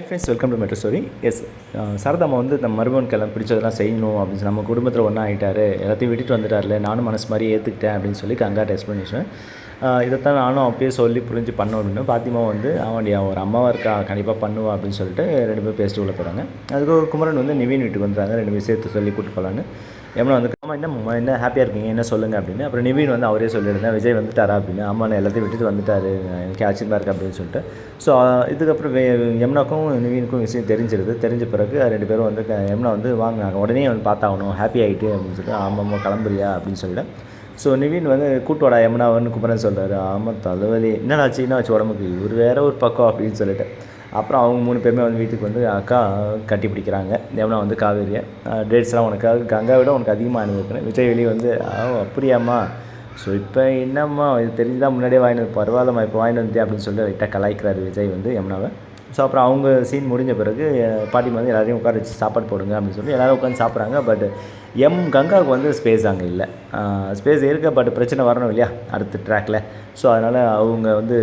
Friends welcome to metro story S சரதாமா வந்து நம்ம மருமகனுக்கெல்லாம் பிடிச்சதெல்லாம் செய்யணும் அப்படின்னு சொல்லி நம்ம குடும்பத்தில் ஒன்றா ஆகிட்டார் எல்லாத்தையும் விட்டுட்டு வந்துட்டார்ல நானும் மனசு மாதிரி ஏற்றுக்கிட்டேன் அப்படின்னு சொல்லி கங்காட்ட எக்ஸ்ப்ளனேஷன் இதைத்தான் நானும் அப்பயே சொல்லி புரிஞ்சு பண்ணோம் அப்படின்னு பாத்திமா வந்து அவனுடைய ஒரு அம்மாவாக இருக்கா கண்டிப்பாக பண்ணுவா அப்படின்னு சொல்லிட்டு ரெண்டு பேரும் பேசிட்டு உள்ள போகிறாங்க அதுக்கு குமரன் வந்து நிவின் வீட்டுக்கு வந்துடுறாங்க ரெண்டு பேரும் சேர்த்து சொல்லி கூப்பிட்டு போகலான்னு எம்னா வந்து ஆமாம் என்ன என்ன ஹாப்பியாக இருக்கீங்க? என்ன சொல்லுங்கள் அப்படின்னு. அப்புறம் நிவின் வந்து அவரே சொல்லியிருந்தேன் விஜய் வந்துட்டாரா? அப்படின்னு. ஆமாம் நான் எல்லாத்தையும் விட்டுட்டு வந்துட்டாரு. எனக்கு ஆச்சரியமாக இருக்குது அப்படின்னு சொல்லிட்டு. ஸோ இதுக்கப்புறம் வே நிவீனுக்கும் நிவினுக்கும் விஷயம் தெரிஞ்சிருது. தெரிஞ்ச பிறகு ரெண்டு பேரும் வந்து எம்னா வந்து வாங்க நாங்கள் உடனே வந்து பார்த்தாகணும். ஹாப்பி ஆகிட்டு அப்படின்னு சொல்லிட்டு ஆமாம்மா கிளம்புறியா? அப்படின்னு சொல்லிட்டு. ஸோ நிவின் வந்து கூட்டோட யமுனாவன்னு குமரன் சொல்கிறாரு ஆமாம் தலைவலி. என்னடா ஆச்சு? என்ன ஆச்சு உடம்புக்கு? இவர் வேற ஒரு பக்கம் அப்படின்னு சொல்லிட்டு. அப்புறம் அவங்க மூணு பேருமே வந்து வீட்டுக்கு வந்து அக்கா கட்டி பிடிக்கிறாங்க. தேவனா வந்து காவேரியை. டேட்ஸ்லாம் உனக்காக கங்கா விட உனக்கு அதிகமாக அனுபவிக்கிறேன் விஜய் வெளியே வந்து அப்படியாம்மா. ஸோ இப்போ என்னம்மா? இது தெரிஞ்சுதான் முன்னாடியே வாங்கிட்டு வந்து பரவாயில்லம்மா இப்போ வாங்கிட்டு வந்தேன் அப்படின்னு சொல்லி லைட்டாக கலாய்க்கிறாரு விஜய் வந்து யமுனாவை. ஸோ அப்புறம் அவங்க சீன் முடிஞ்ச பிறகு பாட்டி பாட்டிமா வந்து எல்லாரையும் உட்கார வச்சு சாப்பாடு போடுங்க அப்படின்னு சொல்லி எல்லோரும் உட்காந்து சாப்பிட்றாங்க. பட் எம் கங்காவுக்கு வந்து ஸ்பேஸ் அங்கே இல்லை. ஸ்பேஸ் இருக்க பட் பிரச்சனை வரணும் இல்லையா? அடுத்த ட்ராக்கில் ஸோ அதனால் அவங்க வந்து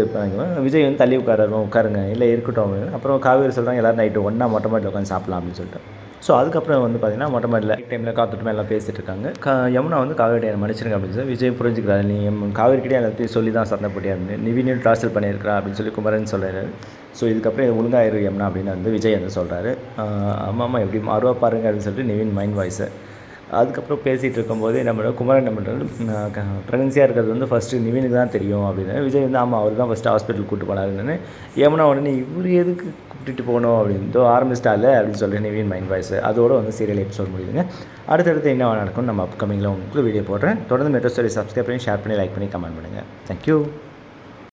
விஜய் வந்து தள்ளி உட்காருவோம் உட்காருங்க. இல்லை இருக்கட்டும். அப்படின்னு. அப்புறம் காவேரி சொல்கிறாங்க எல்லோரும் நைட்டு ஒன்றா மொட்டை மாட்டில் உட்காந்து சாப்பிட்லாம் அப்படின்னு சொல்லிட்டு. ஸோ அதுக்கப்புறம் வந்து பார்த்தீங்கன்னா மொட்டை மாடியில் டைமில் காத்துட்டுமே எல்லாம் பேசிகிட்டு இருக்காங்க க யமுனா வந்து காவேரி மன்னிச்சிருங்க அப்படின்னு சொல்லி விஜய் புரிஞ்சுக்கிறாரு. நீ காவேரிக்கிட்டே எல்லாத்தையும் சொல்லி தான் சண்டை போட்டியா நிவினியும் நிவினையும் பண்ணியிருக்கிறா அப்படின்னு சொல்லி குமரன் சொல்கிறாரு ஸோ இதுக்கப்புறம் இது ஒழுங்காயிரு யமுனா அப்படின்னு வந்து விஜய் வந்து சொல்கிறாரு ஆமாம் ஆமாம் எப்படி மாறுவா பாருங்க அப்படின்னு சொல்லிட்டு நிவின் மைண்ட் வாய்ஸை அதுக்கப்புறம் பேசிகிட்டு இருக்கும்போது நம்மளோட குமரன் நம்மளோட பண்ணுறது ப்ரெக்னன்சியாக இருக்கிறது வந்து ஃபஸ்ட்டு நிவினுக்கு தான் தெரியும் அப்படின்னு. விஜய் வந்து ஆமாம் அவர் தான் ஃபஸ்ட்டு ஹாஸ்பிட்டல் கூப்பிட்டு போனாருன்னு ஏமனா உடனே இவர் எதுக்கு கூப்பிட்டுட்டு போகணும் அப்படின்ட்டு ஆரம்பிச்சிட்டால அப்படின்னு சொல்லிட்டு நிவின் மைண்ட் வாய்ஸ் அதோட வந்து சீரியல் எபிசோட் முடியுதுங்க. அடுத்தடுத்து என்ன நடக்கும் நம்ம அப்கமிங்கில் உங்களுக்கு வீடியோ போடுறேன். தொடர்ந்து மெட்ரோ ஸ்டோரி சப்ஸ்கிரைப் பண்ணி ஷேர் பண்ணி லைக் பண்ணி கமெண்ட் பண்ணுங்கள் தேங்க்யூ